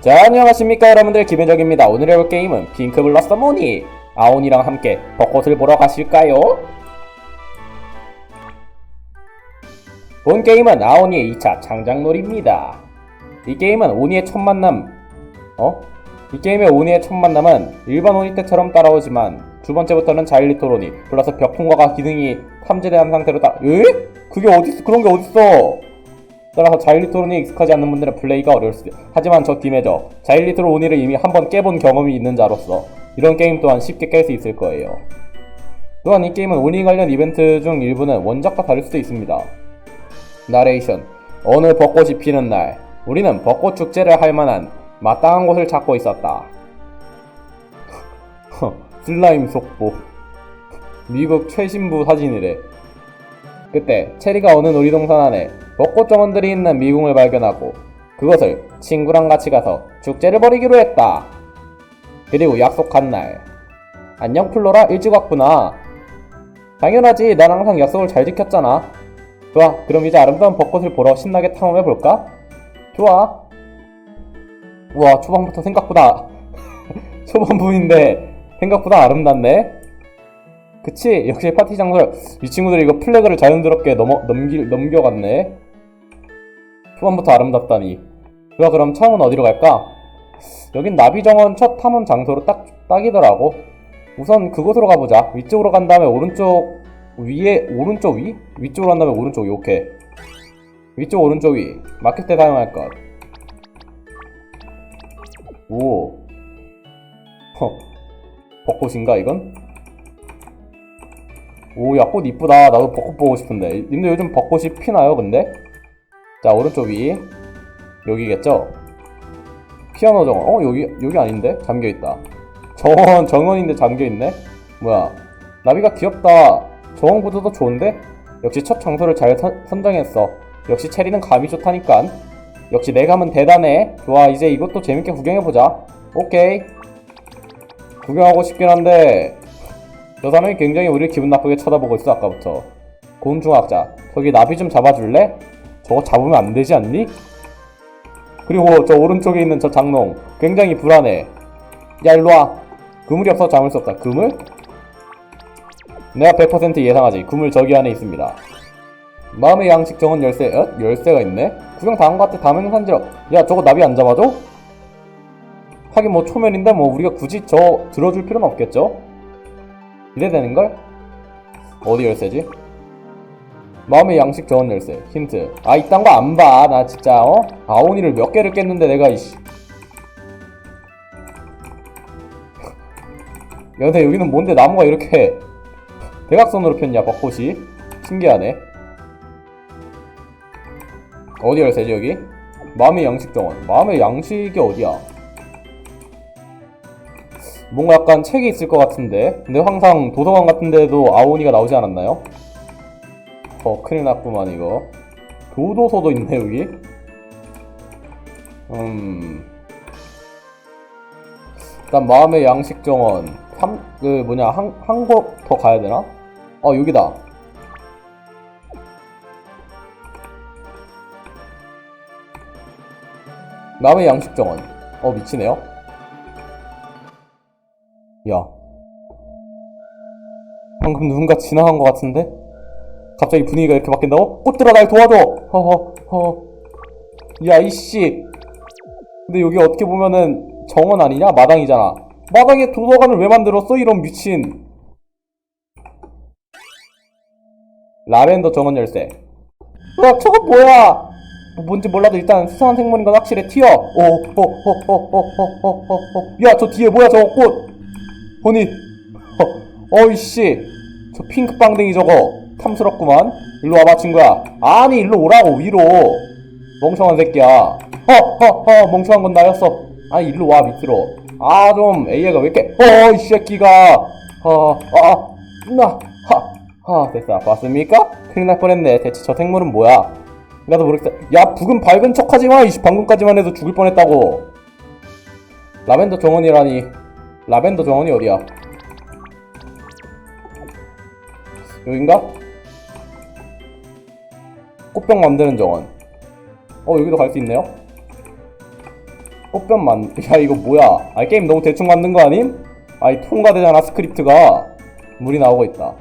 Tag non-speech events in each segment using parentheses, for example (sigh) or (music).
자 안녕하십니까 여러분들 김혜적입니다 오늘 해볼 게임은 핑크 블러썸 모니 아온이랑 함께 벚꽃을 보러 가실까요? 본 게임은 아오니의 2차 창작놀이입니다 이 게임은 오니의 첫 만남 어? 이 게임의 오니의 첫 만남은 일반 오니 때처럼 따라오지만 두 번째부터는 자일리톨 오니 플러스 벽 통과가 기능이 탐지된 상태로 따 에? 그게 어딨어 그런 게 어딨어 따라서 자일리톨온이 익숙하지 않는 분들은 플레이가 어려울 수도 하지만 저 김혜저 자일리톨 오니를 이미 한번 깨본 경험이 있는 자로서 이런 게임 또한 쉽게 깰 수 있을 거예요. 또한 이 게임은 오니 관련 이벤트 중 일부는 원작과 다를 수도 있습니다. 나레이션. 어느 벚꽃이 피는 날 우리는 벚꽃 축제를 할 만한 마땅한 곳을 찾고 있었다. (laughs) 슬라임 속보. 미국 최신부 사진이래 그때 체리가 어느 놀이동산 안에 벚꽃 정원들이 있는 미궁을 발견하고 그것을 친구랑 같이 가서 축제를 벌이기로 했다. 그리고 약속한 날 안녕 플로라 일찍 왔구나. 당연하지 난 항상 약속을 잘 지켰잖아. 좋아 그럼 이제 아름다운 벚꽃을 보러 신나게 탐험해 볼까? 좋아. 우와 초반부터 생각보다 (laughs) 초반부인데 생각보다 아름답네. 그치 역시 파티 장소를 이 친구들이 이거 플래그를 자연스럽게 넘어, 넘기, 넘겨갔네 초반부터 아름답다니 좋아 그럼 처음은 어디로 갈까? 여긴 나비정원 첫 탐험 장소로 딱, 딱이더라고 우선 그곳으로 가보자 위쪽으로 간 다음에 오른쪽 위에 오른쪽 위? 위쪽으로 간 다음에 오른쪽 위 오케이 위쪽 오른쪽 위 마켓 때 사용할 것 오. 허. 벚꽃인가 이건? 오, 야, 꽃 이쁘다. 나도 벚꽃 보고 싶은데. 님들 요즘 벚꽃이 피나요, 근데? 자, 오른쪽 위. 여기겠죠? 피아노 정원. 어, 여기, 여기 아닌데? 잠겨있다. 정원, 정원인데 잠겨있네? 뭐야. 나비가 귀엽다. 정원 구도도 좋은데? 역시 첫 장소를 잘 선, 선정했어. 역시 체리는 감이 좋다니깐. 역시 내 감은 대단해. 좋아, 이제 이것도 재밌게 구경해보자. 오케이. 구경하고 싶긴 한데, 저 사람이 굉장히 우리를 기분 나쁘게 쳐다보고 있어 아까부터 곤충학자 저기 나비 좀 잡아줄래? 저거 잡으면 안 되지 않니? 그리고 저 오른쪽에 있는 저 장롱 굉장히 불안해 야 일로와 그물이 없어 잡을 수 없다 그물? 내가 100% 예상하지 그물 저기 안에 있습니다 마음의 양식 정원 열쇠 어? 열쇠가 있네? 구경 다한 것 같아 다음에는 산지럽 야 저거 나비 안 잡아줘? 하긴 뭐 초면인데 뭐 우리가 굳이 저 들어줄 필요는 없겠죠? 기대되는 걸? 어디 열쇠지? 마음의 양식 저원 열쇠 힌트 아 이딴 거 안 봐 나 진짜 어? 아오니를 몇 개를 깼는데 내가 이씨 (laughs) 야 근데 여기는 뭔데 나무가 이렇게 대각선으로 폈냐 벚꽃이 신기하네 어디 열쇠지 여기? 마음의 양식 정원 마음의 양식이 어디야? 뭔가 약간 책이 있을 것 같은데? 근데 항상 도서관 같은 데도 아오니가 나오지 않았나요? 어 큰일 났구만 이거. 교도소도 있네 여기. 음. 일단 마음의 양식 정원. 삼, 그 뭐냐 한, 한 곳 더 가야 되나? 어 여기다. 마음의 양식 정원. 어 미치네요 야. 방금 누군가 지나간 것 같은데? 갑자기 분위기가 이렇게 바뀐다고? 꽃들아 날 도와줘! 허허, 허. 야, 이씨. 근데 여기 어떻게 보면은 정원 아니냐? 마당이잖아. 마당에 도서관을 왜 만들었어? 이런 미친. 라벤더 정원 열쇠. 야, 저거 뭐야? 뭐 뭔지 몰라도 일단 수상한 생물인 건 확실해. 튀어! 오, 오, 오, 오, 오, 오, 오, 오, 오. 야, 저 뒤에 뭐야, 저거 꽃! 보니 (laughs) 어, 어이씨. 저 핑크 빵댕이 저거 탐스럽구만. 일로 와봐 친구야. 아니 일로 오라고 위로. 멍청한 새끼야. 허허허 멍청한 건 나였어. 아니 일로 와 밑으로. 아 좀 A가 왜 이렇게 어이 새끼가. 어아나하하 됐어 봤습니까? 큰일 날 뻔했네. 대체 저 생물은 뭐야? 나도 모르겠다. 야 북은 밝은 척하지마. 방금까지만 해도 죽을 뻔했다고. 라벤더 정원이라니 라벤더 정원이 어디야? 여긴가? 꽃병 만드는 정원. 어, 여기도 갈 수 있네요? 꽃뱀 만, (laughs) 야, 이거 뭐야? 아, 게임 너무 대충 만든 거 아님? 아이, 통과되잖아, 스크립트가. 물이 나오고 있다.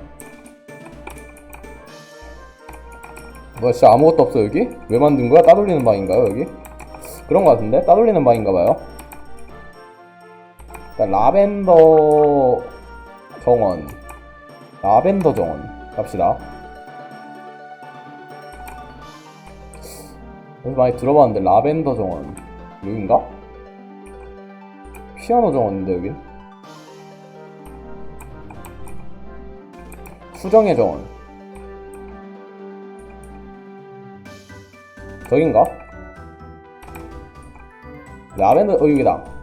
뭐야, 진짜 아무것도 없어, 여기? 왜 만든 거야? 따돌리는 방인가요, 여기? 그런 거 같은데? 따돌리는 방인가 봐요. 일단, 라벤더 정원. 라벤더 정원. 갑시다. 여기 많이 들어봤는데, 라벤더 정원. 여긴가? 피아노 정원인데, 여긴? 수정의 정원. 저긴가? 라벤더, 어, 여기다.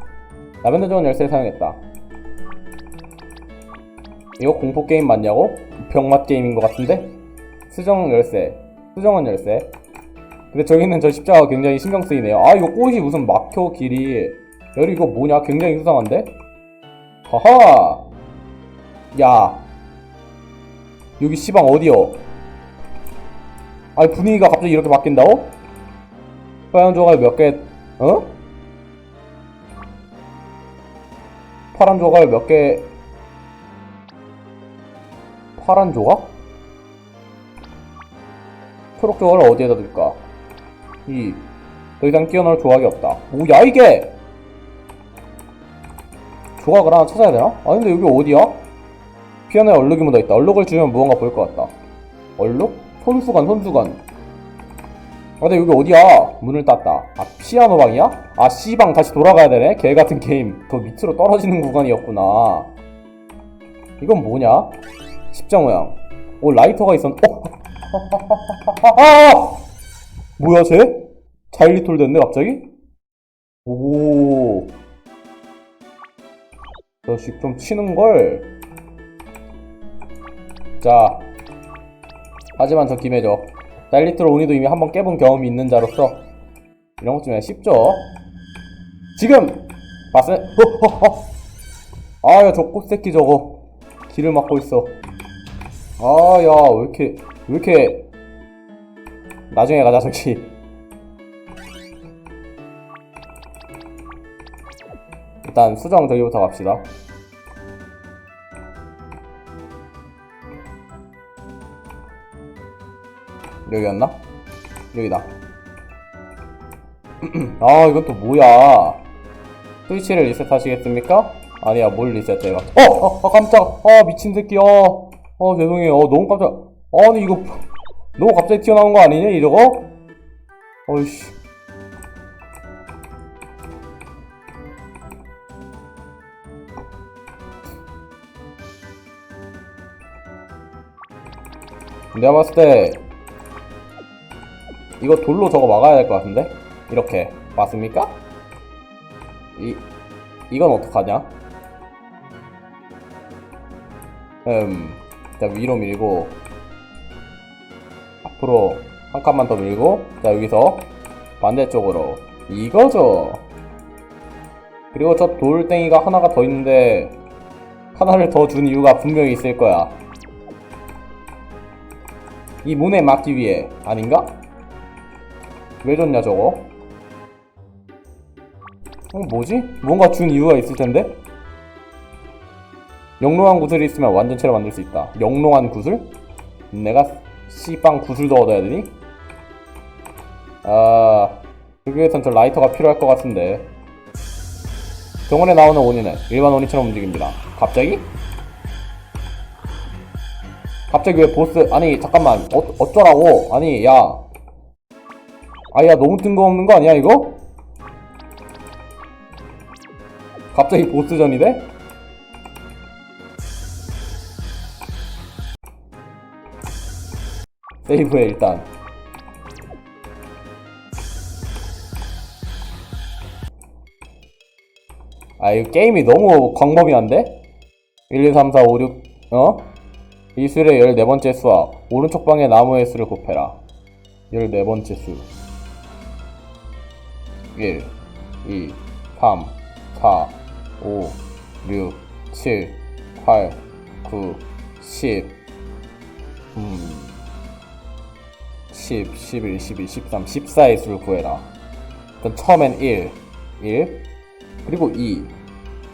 라벤더 정원 열쇠 사용했다. 이거 공포 게임 맞냐고? 병맛 게임인 것 같은데? 수정 열쇠. 수정원 열쇠. 근데 저기는 저 십자가 굉장히 신경 쓰이네요. 아, 이거 꽃이 무슨 막혀, 길이. 여기 이거 뭐냐? 굉장히 수상한데? 하하! 야. 여기 시방 어디요? 아니, 분위기가 갑자기 이렇게 바뀐다고? 빨간 조각 몇 개, 어? 파란 조각 몇 개, 파란 조각? 초록 조각을 어디에다 둘까? 이, 더 이상 끼워넣을 조각이 없다. 뭐야, 이게! 조각을 하나 찾아야 되나? 아니, 근데 여기 어디야? 피아노에 얼룩이 묻어있다. 얼룩을 주면 무언가 보일 것 같다. 얼룩? 손수건, 손수건. 아, 근데 여기 어디야? 문을 땄다. 아, 피아노 방이야? 아, C방 다시 돌아가야 되네? 개 같은 게임. 더 밑으로 떨어지는 구간이었구나. 이건 뭐냐? 십자 모양. 오, 라이터가 있었, 어? 아! (laughs) 뭐야, 쟤? 자일리톨 됐네, 갑자기? 오. 자식 좀 치는걸? 자. 하지만 저 김혜적. 자일리톨 오니도 이미 한번 깨본 경험이 있는 자로서 이런 것좀 쉽죠? 지금! 봤어요? 아, 야, 저 꽃새끼 저거. 길을 막고 있어. 아, 야, 왜 이렇게, 왜 이렇게. 나중에 가자, 저기. 일단 수정 저기부터 갑시다. 여기였나? 여기다. (clears throat) 아, 또 뭐야? 스위치를 리셋하시겠습니까? 아니야, 뭘 리셋해요? 어, 어, 어, 깜짝, 아, 미친 새끼, 어, 어, 죄송해요, 어, 너무 깜짝, 아니 이거 너무 갑자기 튀어나온 거 아니냐, 이저거? 어이씨. 내가 봤을 때 이거 돌로 저거 막아야 될 것 같은데? 이렇게 맞습니까? 이 이건 어떡하냐? 음, 자 위로 밀고 앞으로 한 칸만 더 밀고 자 여기서 반대쪽으로 이거죠. 그리고 저 돌덩이가 하나가 더 있는데 하나를 더 준 이유가 분명히 있을 거야. 이 문에 막기 위해 아닌가? 왜 줬냐 저거? 어 뭐지? 뭔가 준 이유가 있을 텐데? 영롱한 구슬이 있으면 완전체로 만들 수 있다. 영롱한 구슬? 내가 씨빵 구슬도 얻어야 되니? 아... 그기 위해선 저 라이터가 필요할 것 같은데 병원에 나오는 오니는 일반 오니처럼 움직입니다. 갑자기? 갑자기 왜 보스 아니 잠깐만 어, 어쩌라고 아니 야 아야 너무 뜬금없는 거 아니야 이거? 갑자기 보스전이 돼? 세이브해 일단 아 이거 게임이 너무 광범위한데? 1, 2, 3, 4, 5, 6 어? 이 수의 14번째 수와 오른쪽 방의 나무의 수를 곱해라 14번째 수 1, 2, 3, 4, 5, 6, 7, 8, 9, 10 음... 10, 11, 12, 13, 14의 수를 구해라. 그럼 처음엔 1, 1 그리고 2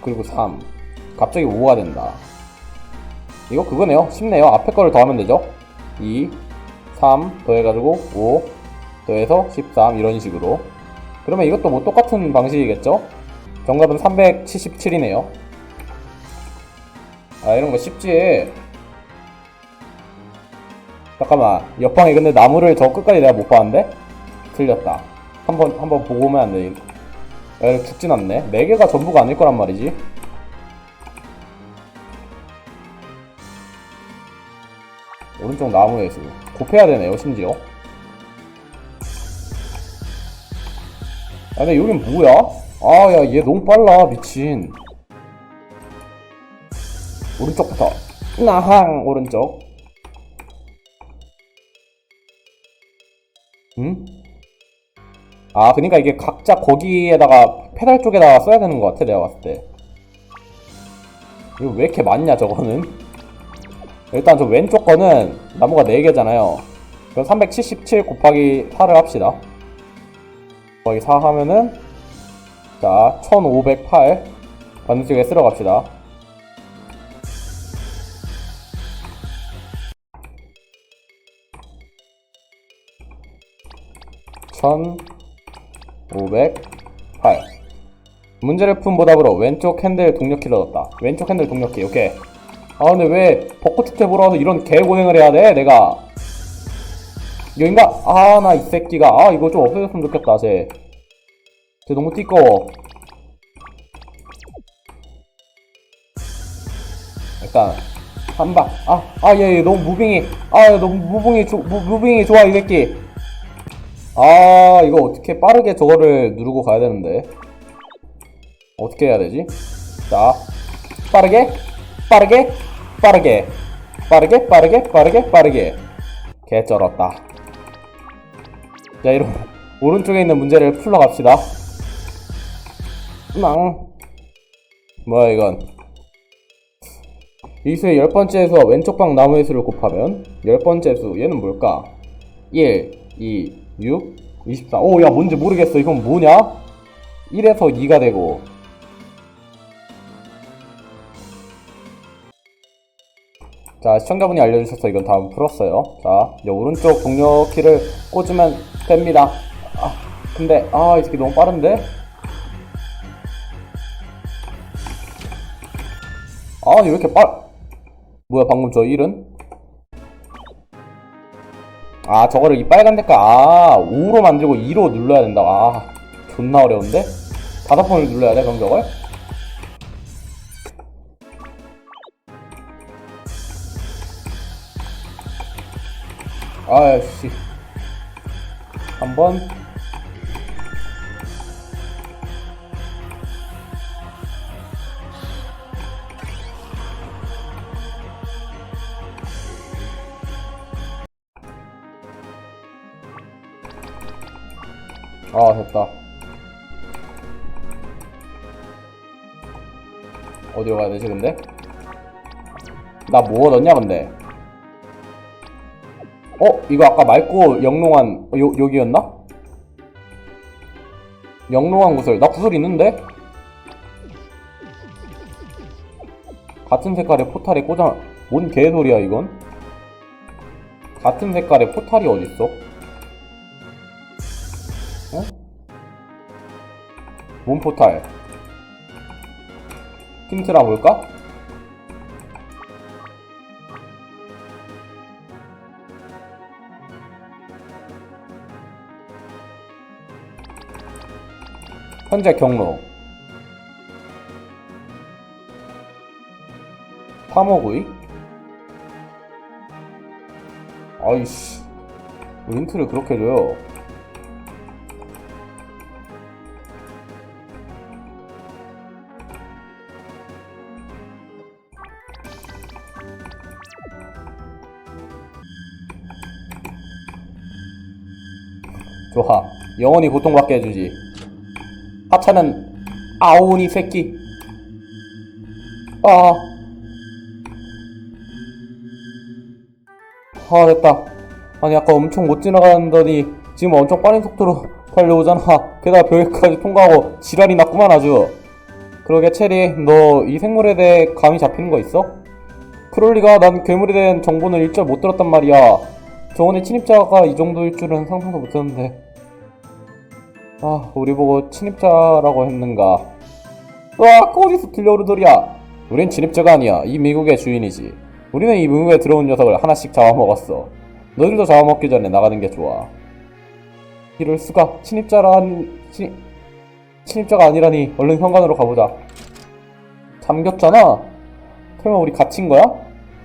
그리고 3 갑자기 5가 된다. 이거 그거네요. 쉽네요. 앞에 거를 더하면 되죠? 2 3 더해가지고 5 더해서 13 이런 식으로 그러면 이것도 뭐 똑같은 방식이겠죠 정답은 377이네요 아 이런 거 쉽지 잠깐만 옆방에 근데 나무를 저 끝까지 내가 못 봤는데 틀렸다 한번 한번 보고 오면 안 돼. 야, 이거 죽진 않네. 네 개가 전부가 아닐 거란 말이지. 오른쪽 나무의 수 곱해야 되네요, 심지어. 근데 여긴 뭐야? 아, 야, 얘 너무 빨라, 미친. 오른쪽부터. 나항, 오른쪽. 응? 아, 그니까 이게 각자 거기에다가 페달 쪽에다가 써야 되는 것 같아, 내가 봤을 때. 이거 왜 이렇게 많냐, 저거는? 일단 저 왼쪽 거는 나무가 4개잖아요. 그럼 377 곱하기 4를 합시다. 곱하기 4 하면은, 자, 1508. 반대쪽에 쓸어 갑시다. 천508 문제를 푼 보답으로 왼쪽 핸들 동력키를 얻었다 왼쪽 핸들 동력키 오케이 아 근데 왜 벚꽃 축제 보러 와서 이런 개고생을 해야 돼 내가 여긴가? 아 나 이 새끼가. 아 이거 좀 없애줬으면 좋겠다 쟤 쟤 너무 띠꺼워. 일단 한 방. 아 아 얘 얘 너무 무빙이 아 너무 무빙이 조, 무, 무빙이 좋아 이 새끼. 아 이거 어떻게 빠르게 저거를 누르고 가야 되는데? 어떻게 해야 되지? 자 빠르게 빠르게 빠르게. 빠르게 빠르게 빠르게 빠르게. 개쩔었다 자 이런 오른쪽에 있는 문제를 풀러 갑시다 망 뭐야 이건 이 수의 열 번째 수와 왼쪽 방 나무의 수를 곱하면 열 번째 수 얘는 뭘까? 1, 2, 6, 24. 오, 야, 뭔지 모르겠어. 이건 뭐냐? 1에서 2가 되고. 자, 시청자분이 알려주셔서 이건 다음 풀었어요. 자, 이제 오른쪽 동력 키를 꽂으면 됩니다. 아, 근데, 아, 이 새끼 너무 빠른데? 아, 왜 이렇게 빨, 뭐야, 방금 저 1은? 아 저거를 이 빨간 색깔 아 5로 만들고 2로 눌러야 된다 아 존나 어려운데? 다섯 번을 눌러야 돼 저걸? 아씨 한번 아 됐다 어디로 가야 되지 근데? 나 뭐 얻었냐 근데? 어? 이거 아까 맑고 영롱한 어, 요, 여기였나? 영롱한 구슬 나 구슬 있는데? 같은 색깔의 포탈이 꽂아 뭔 개소리야 이건? 같은 색깔의 포탈이 어딨어? 어? 몸 포탈 힌트라 볼까? 현재 경로 파모구이 아이씨 왜 힌트를 그렇게 줘요 좋아. 영원히 고통받게 해주지. 하찮은 아오니 새끼. 아. 아, 됐다. 아니, 아까 엄청 못 지나가더니 지금 엄청 빠른 속도로 달려오잖아. 게다가 벽까지 통과하고 지랄이 났구만 아주 그러게 체리 너 이 생물에 대해 감이 잡히는 거 있어? 그럴리가 난 괴물에 대한 정보는 일절 못 들었단 말이야 저번에 침입자가 이 정도일 줄은 상상도 못했는데 아 우리 보고 침입자라고 했는가? 와 어디서 들려오는 소리야? 우린 침입자가 아니야. 이 미국의 주인이지. 우리는 이 미국에 들어온 녀석을 하나씩 잡아먹었어. 너희들도 잡아먹기 전에 나가는 게 좋아. 이럴 수가. 침입자라니 침 침입자가 아니라니. 얼른 현관으로 가보자. 잠겼잖아. 설마 우리 갇힌 거야?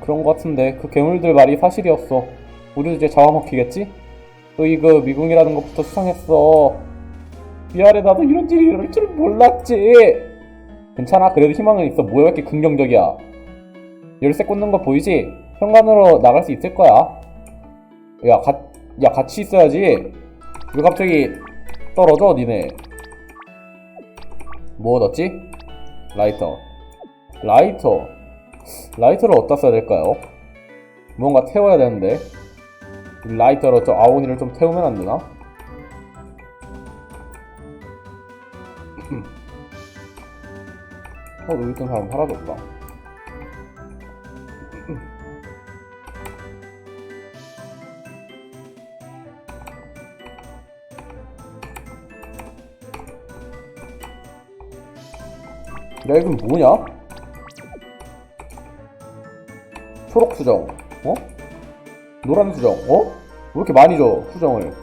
그런 거 같은데. 그 괴물들 말이 사실이었어. 우리도 이제 잡아먹히겠지? 너희 그 미궁이라는 것부터 수상했어 미안해 나도 이런 일이 이럴 줄 몰랐지. 괜찮아? 그래도 희망은 있어. 뭐야? 왜 이렇게 긍정적이야? 열쇠 꽂는 거 보이지? 현관으로 나갈 수 있을 거야. 야, 가, 야 같이 있어야지. 왜 갑자기 떨어져 니네? 뭐 얻었지? 라이터. 라이터. 라이터를 어디다 써야 될까요? 뭔가 태워야 되는데. 이 라이터로 저 아오니를 좀 태우면 안 되나? 어, 여기 있던 사람 없다. 야, 이건 뭐냐? 초록 수정, 어? 노란 수정, 어? 왜 이렇게 많이 줘, 수정을?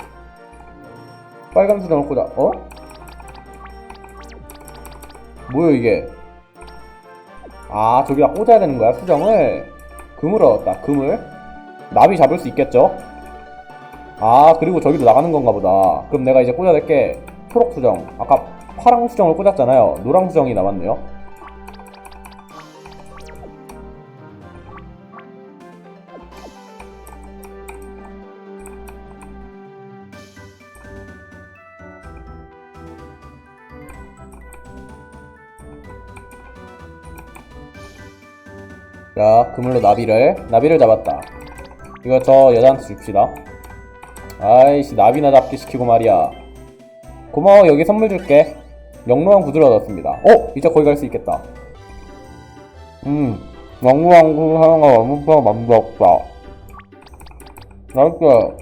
빨간 수정을 꽂아, 어? 뭐야, 이게? 아, 저기다 꽂아야 되는 거야, 수정을? 금을 얻었다, 금을. 나비 잡을 수 있겠죠? 아, 그리고 저기도 나가는 건가 보다. 그럼 내가 이제 꽂아야 될 게 초록 수정. 아까 파랑 수정을 꽂았잖아요. 노랑 수정이 남았네요. 자, 그물로 나비를, 나비를 잡았다. 이거 저 여자한테 줍시다. 아이씨, 나비나 잡기 시키고 말이야. 고마워, 여기 선물 줄게. 영롱한 구두를 얻었습니다. 어? 이제 거기 갈 수 있겠다. 음, 영롱한 구두 하나가 너무 만들었다. 맛있어.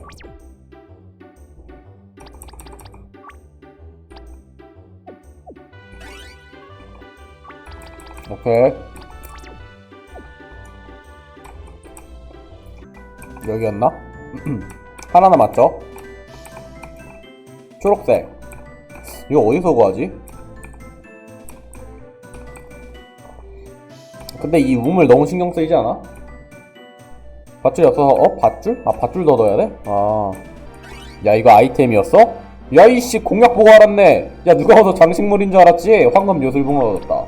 오케이. 여기였나? (clears throat) 하나 남았죠? 초록색 이거 어디서 구하지? 근데 이 우물 너무 신경 쓰이지 않아? 밧줄이 없어서 어? 밧줄? 아 밧줄 더 넣어야 돼? 아... 야 이거 아이템이었어? 야 이씨 공략 보고 알았네 야 누가 와서 장식물인 줄 알았지? 황금 요술봉을 얻었다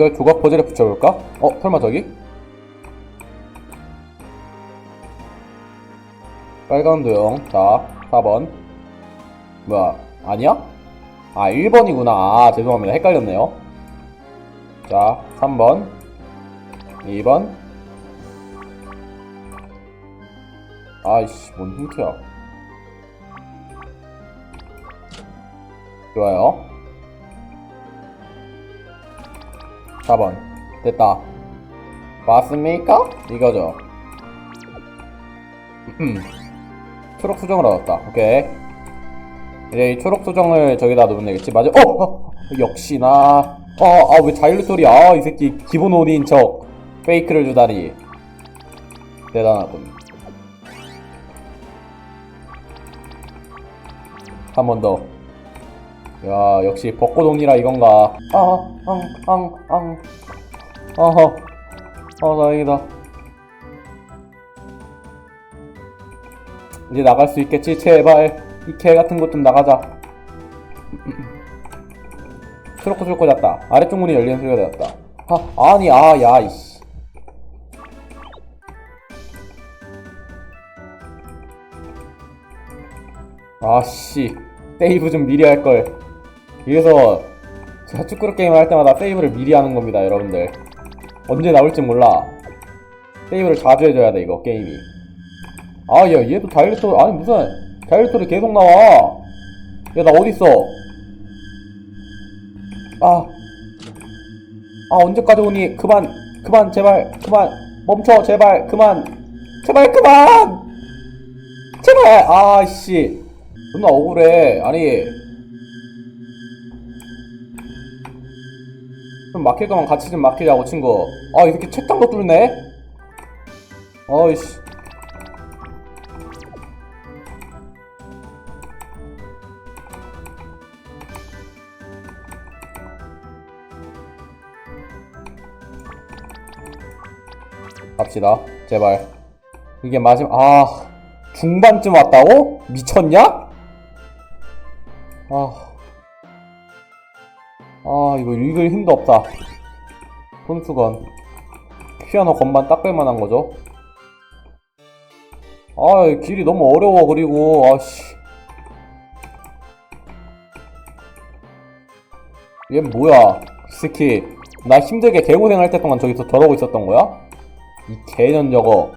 이걸 조각 퍼즐에 붙여볼까? 어? 설마 저기? 빨간 도형 자 4번 뭐야 아니야? 아 1번이구나 아 죄송합니다 헷갈렸네요 자 3번 2번 아이씨 뭔 힌트야 좋아요 4번 됐다 맞습니까? 이거죠 음. 초록 수정을 얻었다 오케이 이제 이 초록 수정을 저기다 넣으면 되겠지 맞아 어! 어! (laughs) 역시나 어아왜 자율 소리 아이 새끼 기본 오디인 척 페이크를 주다니 대단하군 한 번 더. 야, 역시 벚꽃옹이라 이건가. 아, 앙, 앙, 앙. 어허. 어, 다행이다. 이제 나갈 수 있겠지? 제발. 이개 같은 것좀 나가자. (laughs) 초록꽃을 꽂았다. 아래쪽 문이 열리는 소리가 되었다. 아, 아니, 아, 야, 이씨. 아씨. 세이브 좀 미리 할걸. 이래서 제가 축구를 게임을 할 때마다 세이브를 미리 하는 겁니다, 여러분들. 언제 나올지 몰라. 세이브를 자주 해줘야 돼, 이거, 게임이. 아, 야, 얘도 다이렉토, 아니, 무슨, 다이렉토리 계속 나와. 야, 나 어딨어? 아. 아, 언제까지 오니? 그만, 그만, 제발, 그만, 멈춰, 제발, 그만, 제발, 그만! 제발! 아, 씨. 존나 억울해. 아니. 좀 막힐 거면 같이 좀 막히자고, 친구. 아, 이 새끼 책장도 뚫네? 어이씨. 갑시다. 제발. 이게 마지막, 아, 중반쯤 왔다고? 미쳤냐? 아. 아, 이거 읽을 힘도 없다. 손수건. 피아노 건반 딱 뺄만한 거죠? 아, 길이 너무 어려워, 그리고, 아씨. 얘 뭐야? 이 새끼. 나 힘들게 개고생할 때 동안 저기서 저러고 있었던 거야? 이 개년 저거.